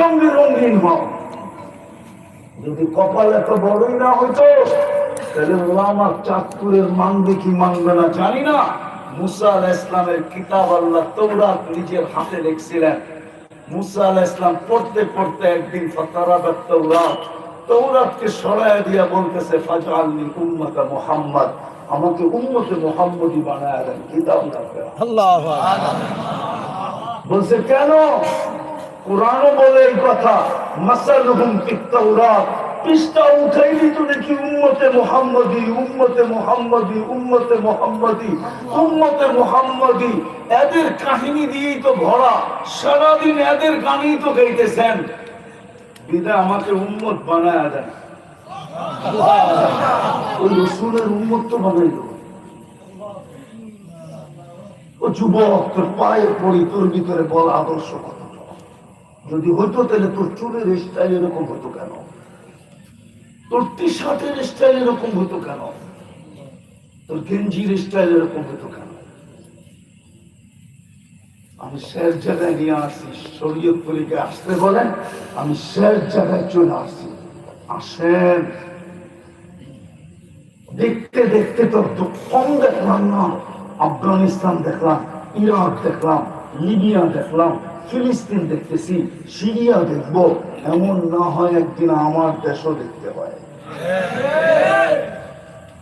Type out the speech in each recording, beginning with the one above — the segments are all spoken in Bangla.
রঙে রঙিন হও। যদি কপাল এত বড়ই না হইতো তাহলে ওলামার চাঁদপুরের মানবে কি মানবে না জানি না। মুসা আল ইসলামের কিতাব আল্লাহ তৌরাত নিজের হাতে লিখছিলেন। মুসা আল ইসলাম পড়তে পড়তে একদিন তৌরাত তৌরাতকে সরায় দিয়া বলতেছে উম্মতা মুহাম্মদ। আমাকে উম্মতে মুহাম্মদি বানায় দেন কিতাব আল্লাহ বলছে কেন? কোরআনও বলে এই কথা মাসালুহুম ফিত-তাওরাত পৃষ্ঠা উঠাইলি তো দেখি উম্মতে মুহাম্মদি উম্মতে মুহাম্মদি উম্মতে মুহাম্মদি উম্মতে মুহাম্মদি। এদের কাহিনী দিয়েই তো ভরা সারাদিন এদের গানই তো গাইতেছেন। বিদা আমাকে উম্মত বানায় দেন। ওই রসুলের উম্মত তো বানাইল। ও যুবক তোর পায়ে পড়ি তোর ভিতরে বল আদর্শ কত? যদি হতো তাহলে তোর চুলের স্টাইল এরকম হতো কেন? তোর টি শার্টের স্টাইল এরকম হতো কেন? তোর গেঞ্জির স্টাইল এরকম হতো কেন? আমি শেষ জায়গায় নিয়ে আসি শরীয়তপুরীকে আসতে বলেন, আমি শেষ জায়গায় চলে আসছি। আসেন। দেখতে দেখতে তো কম দেখলাম না, আফগানিস্তান দেখলাম, ইরাক দেখলাম লিবিয়া দেখলাম ফিলিস্তিন দেখতেছি, সিরিয়া দেখব, এমন না হয় একদিন আমার দেশও দেখতে হয়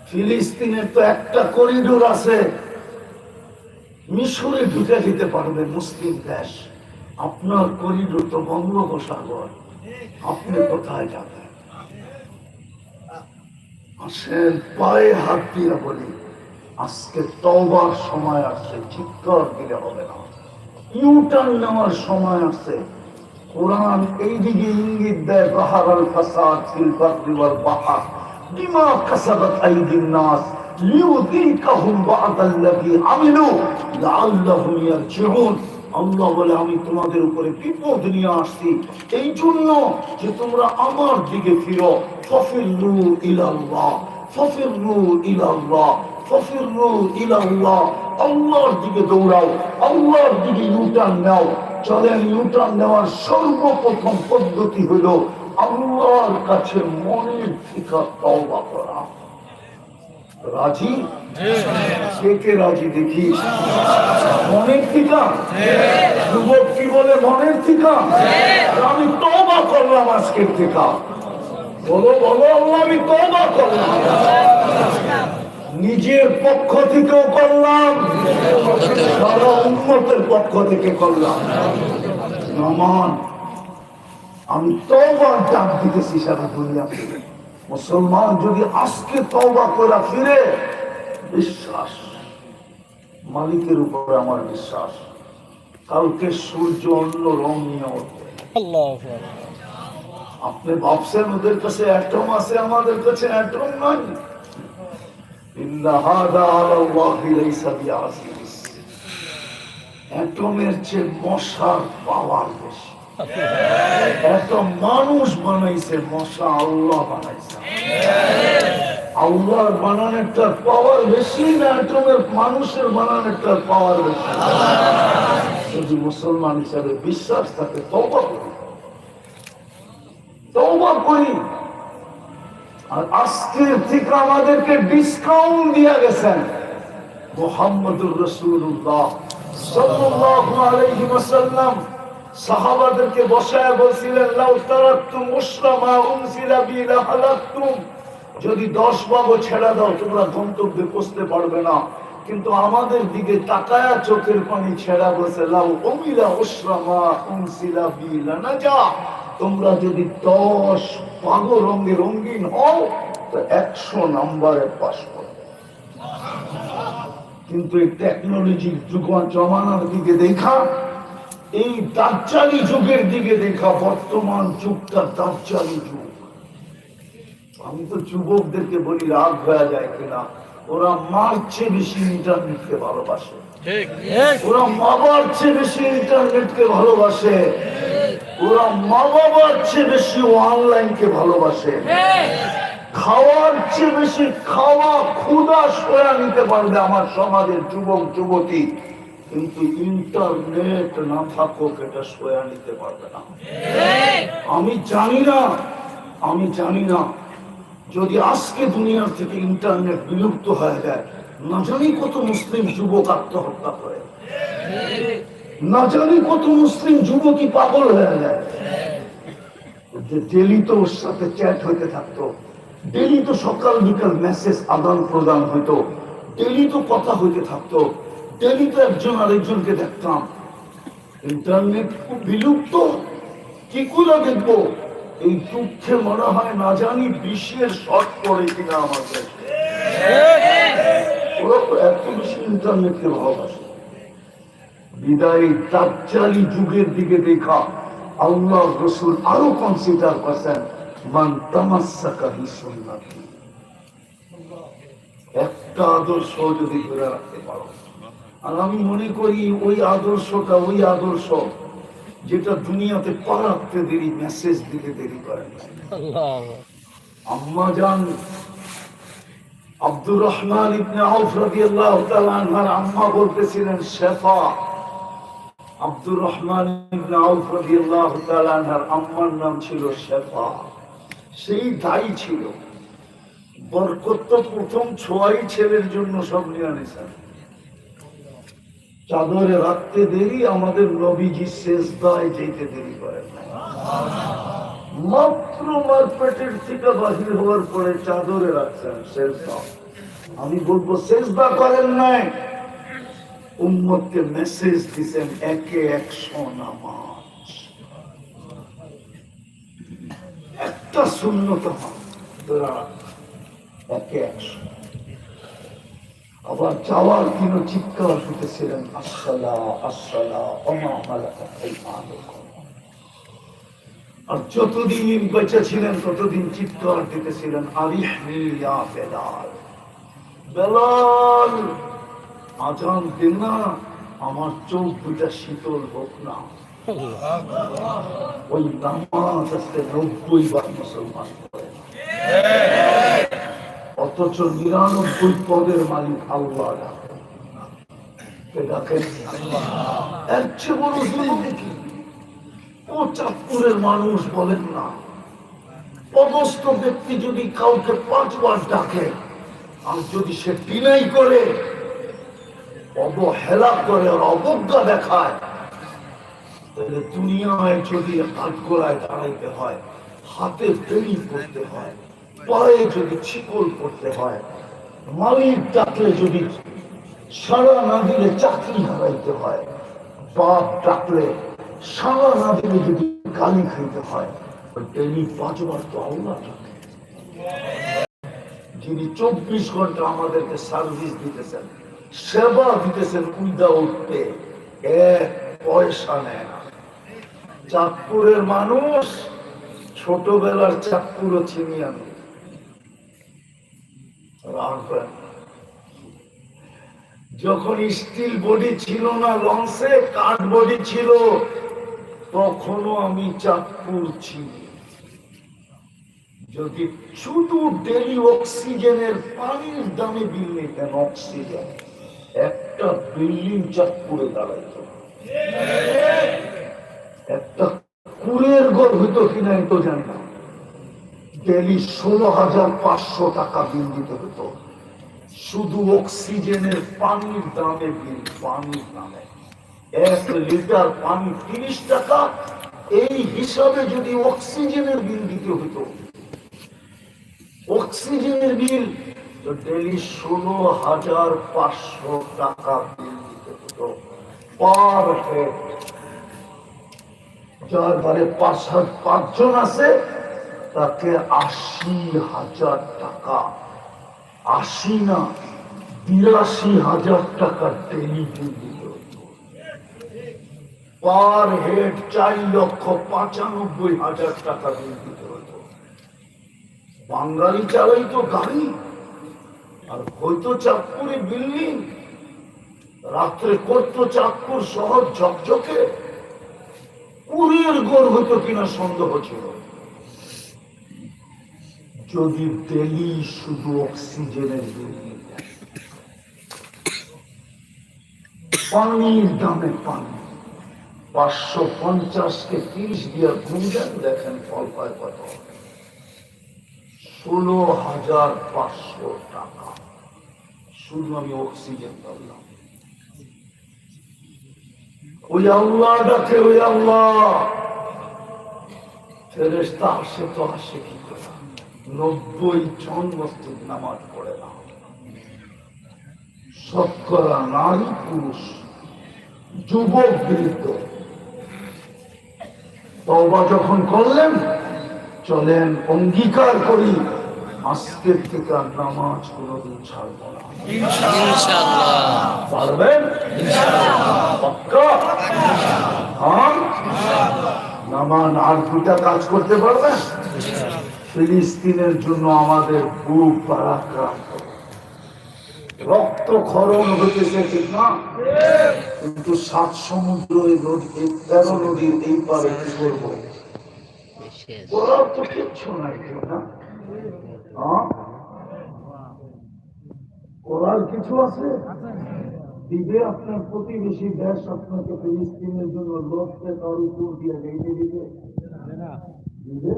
ফিলিস্তিনের তো একটা করিডোর আছে, মিশরে ঢুকে দিতে পারবে মুসলিম দেশ। আপনার করিডোর তো বঙ্গোপসাগর, আপনি কোথায় যাবেন? আসেন, পায়ে হাত দিয়ে বলি, আজকে তওবার সময় আসছে, চিৎকার দিলে হবে না। ইউটার্ন নেওয়ার সময় কোরআন এই দিকে ইঙ্গিত দেয়, বাহারাল কাসাবাত আইদিন নাস। লাআল্লাহুম ইয়ারজিউন। আল্লাহ বলে, আমি তোমাদের উপরে বিপদ নিয়ে আসছি। এই জন্য যে তোমরা আমার দিকে ফিরো ফফিরু ইলাল্লাহ ফফিরু ইলাল্লাহ। ফফিরু দিকে দৌড়াও, আল্লাহর দিকে ইউটার্ন নাও। চলেন ইউটার্ন নেওয়ার সর্বপ্রথম পদ্ধতি হলো আল্লাহর কাছে মনের ঠিকা তওবা করা। রাজি? কে রাজি দেখি? মনের ঠিকা যুবক কি বলে মনের ঠিকা আমি তওবা করলাম আজকের ঠিকা বলো বলো, আল্লাহ, আমি তওবা করলাম। নিজের পক্ষ থেকেও করলাম। সারা উন্মতের পক্ষ থেকে করলাম। নমান আমি তওবার ডাক দিতেছি সারা দুনিয়াকে মুসলমান যদি আজকে তওবা করে ফিরে বিশ্বাস মালিকের উপরে আমার বিশ্বাস কালকে সূর্য অন্য রং নিয়ে উঠবে। আপনি ভাবছেন ওদের কাছে অ্যাটম আছে আমাদের কাছে অ্যাটম নাই। অ্যাটমের চেয়ে মশার পাওয়ার বেশি। এত মানুষ বানাইছে, মশা আল্লাহ বানাইছে। আল্লাহর পাওয়ার বেশি না অ্যাটমের মানুষের বানানোটার পাওয়ার বেশি? যদি মুসলমান হিসাবে বিশ্বাস থাকে তবা করি। তওবা করি। আর আজকের থেকে আমাদেরকে ডিসকাউন্ট দিয়া গেছেন। মোহাম্মদুর রসুল্লাহ যদি দশ বাবু ছেড়ে দাও, তোমরা গন্তব্যে পৌঁছতে পারবে না। কিন্তু আমাদের দিকে তাকায়া চোখের পানি ছেড়া বসে লাউ অমিলা উসরামা উনসিলা বি লানাজা। তোমরা যদি দশ পাগো রঙে রঙিন হও তো একশো নাম্বারে পাশ করবে। কিন্তু এই টেকনোলজির যুগ জমানার দিকে দেখা এই দাজ্জালি যুগের দিকে দেখা বর্তমান যুগটা দাজ্জালি যুগ। আমি তো যুবকদেরকে বলি রাগ হয়ে যায় কিনা? ওরা মারছে বেশি ইন্টারনেটকে ভালোবাসে। ঠিক। ওরা মা বাবার চেয়ে বেশি ইন্টারনেটকে ভালোবাসে। ওরা মা বাবার চেয়ে বেশি অনলাইনকে ভালোবাসে। খাওয়ার চেয়ে বেশি খাওয়া ক্ষুদা সয়া নিতে পারবে আমার সমাজের যুবক যুবতী। কিন্তু ইন্টারনেট না থাকুক এটা সয়া নিতে পারবে না। আমি জানি না আমি জানি না যদি আজকে দুনিয়ার থেকে ইন্টারনেট বিলুপ্ত হয়ে যায় না জানি কত মুসলিম যুবক আত্মহত্যা করে। না জানি কত মুসলিম যুবকই পাগল হয়ে যায়। ডেলি তো ওর সাথে চ্যাট হইতে থাকতো। ডেলি তো সকাল বিকাল মেসেজ আদান প্রদান হইতো। ডেলি তো কথা হইতে থাকতো। ডেলি তো একজন আরেকজনকে দেখতাম। ইন্টারনেট খুব বিলুপ্ত। কি করে দেখব? এই দুঃখে মনে হয় না জানি বিশ্বের শর্ট পড়ে কিনা আমাদের ওরা এত বেশি ইন্টারনেটকে ভালোবাসে। বিদায় দাজ্জালি যুগের দিকে দেখা। আল্লাহ রসুল আরও কনসিডার করছেন মান একটা আদর্শ যদি ধরে রাখতে পারো। আর আমি মনে করি ওই আদর্শটা ওই আদর্শ যেটা দুনিয়াতে পা রাখতে দেরি মেসেজ দিতে দেরি করে আম্মা জান আব্দুর রহমান ইবনে আউফ রাদিয়াল্লাহু তাআলা আম্মা বলতেছিলেন শেফা আব্দুর রহমান আম্মার নাম ছিল শেফা। সেই দায়ী ছিল। বরকত তো প্রথম ছোয়াই ছেলের জন্য সব নিয়ে আনেছেন চাদরে রাখতে দেরি, আমাদের নবীজি শেষ দায় যেতে দেরি করেন মাত্র মার পেটের থেকে বাহির হওয়ার পরে চাদরে রাখছেন শেষ আমি বলব শেষ দা করেন নাই। উম্মতকে মেসেজ দিছেন, একে একশো নামাজ। একটা শূন্যত তোরা একে একশো। আবার যাওয়ার দিন চিৎকার শুতেছিলেন আসসালা আসসালা আর যতদিন বেঁচে ছিলেন ততদিন চিৎকার দিতেছিলেন আরিফনি ইয়া বেলাল। বেলাল আজান দিন না, আমার চোখ দুটা শীতল হোক না। ওই নামাজ আজকে নব্বই বার মুসলমান অথচ নিরানব্বই পদের মালিক আল্লাহ ও মানুষ বলেন না পদস্থ ব্যক্তি যদি কাউকে পাঁচবার ডাকে, আর যদি সে ডিনাই করে অবহেলা করে অবজ্ঞা দেখায়। দুনিয়ায় যদি হাত গোড়ায় দাঁড়াইতে হয়, হাতে করতে হয়, পায়ে যদি ছিকল করতে হয়, মালিক ডাকলে যদি সারা না দিলে চাকরি হারাইতে হয়, বাপ ডাকলে সারা না দিলে যদি গালি খাইতে হয় ডেলি পাঁচবার তো আল্লাহ ডাকে। যিনি চব্বিশ ঘণ্টা আমাদেরকে সার্ভিস দিতেছেন সেবা দিতেছেন, উইদাউট পে। এক পয়সা নেয় না। চাঁদপুরের মানুষ ছোটবেলার চাঁদপুরও চিনি আমি। যখন স্টিল বডি ছিল না লঞ্চে কাঠ বডি ছিল, তখনও আমি চাঁদপুর চিনি। যদি শুধু ডেলি অক্সিজেনের পানির দামে বিল নিতেন অক্সিজেন একটা বিল্ডিং চাঁদপুরে দাঁড়াইত একটা কুলের ঘর কিনা তো জানি না। ডেলি ষোলো হাজার পাঁচশো টাকা বিল দিতে হতো। শুধু অক্সিজেনের পানির দামে বিল, পানির দামে। এক লিটার পানি তিরিশ টাকা, এই হিসাবে যদি অক্সিজেনের বিল দিতে হতো। অক্সিজেনের বিল তো ডেলি ষোলো হাজার পাঁচশো টাকা বিল দিতে হতো। Per head. যার ঘরে পাঁচ পাঁচজন আছে, তাকে আশি হাজার টাকা। আশি না, বিরাশি হাজার টাকা ডেলি বিল দিতে পার হেড চার লক্ষ পঁচানব্বই হাজার টাকা বিল দিতে হতো। বাঙালি চালাই তো গাড়ি। আর হয়তো চাঁদপুরে বিল্ডিং, রাত্রে করতো চাঁদপুর শহর ঝকঝকে কুড়ির গোড় হতো কিনা সন্দেহ ছিল। যদি ডেলি শুধু অক্সিজেনের পানির দামে পানি। পাঁচশো পঞ্চাশকে তিরিশ দিয়ে গুণ দেন দেখেন ফল পায় কত। ষোলো হাজার পাঁচশো টাকা। শুধু আমি অক্সিজেন পাবলাম ওই আল্লাহ, ডাকে ওই আল্লাহ। ফেরেস্তা আসে তো আসে কি করে? নব্বই জন মস্তিক নামাজ পড়ে না। শতকরা নারী, পুরুষ, যুবক, বৃদ্ধ। তবা যখন করলেন চলেন অঙ্গীকার করি। আজকের থেকে আর নামাজ কোনোদিন ছাড়ব না। পারবেন? হ্যাঁ? নামান আর দুটা কাজ করতে পারবেন? ফিলিস্তিনের জন্য আমাদের বুক রক্ত খরণ হতেছে ঠিক না? কিন্তু সাত সমুদ্র এই নদী এই তেরো নদীর এই পারে কি করব? শেষ তো কিচ্ছু নাই না হ্যাঁ? করার কিছু আছে দিবে আপনার প্রতিবেশী দেশ আপনাকে ফিলিস্তিনের জন্য লোককে তার উপর দিয়ে রেখে দিবে। দিবে?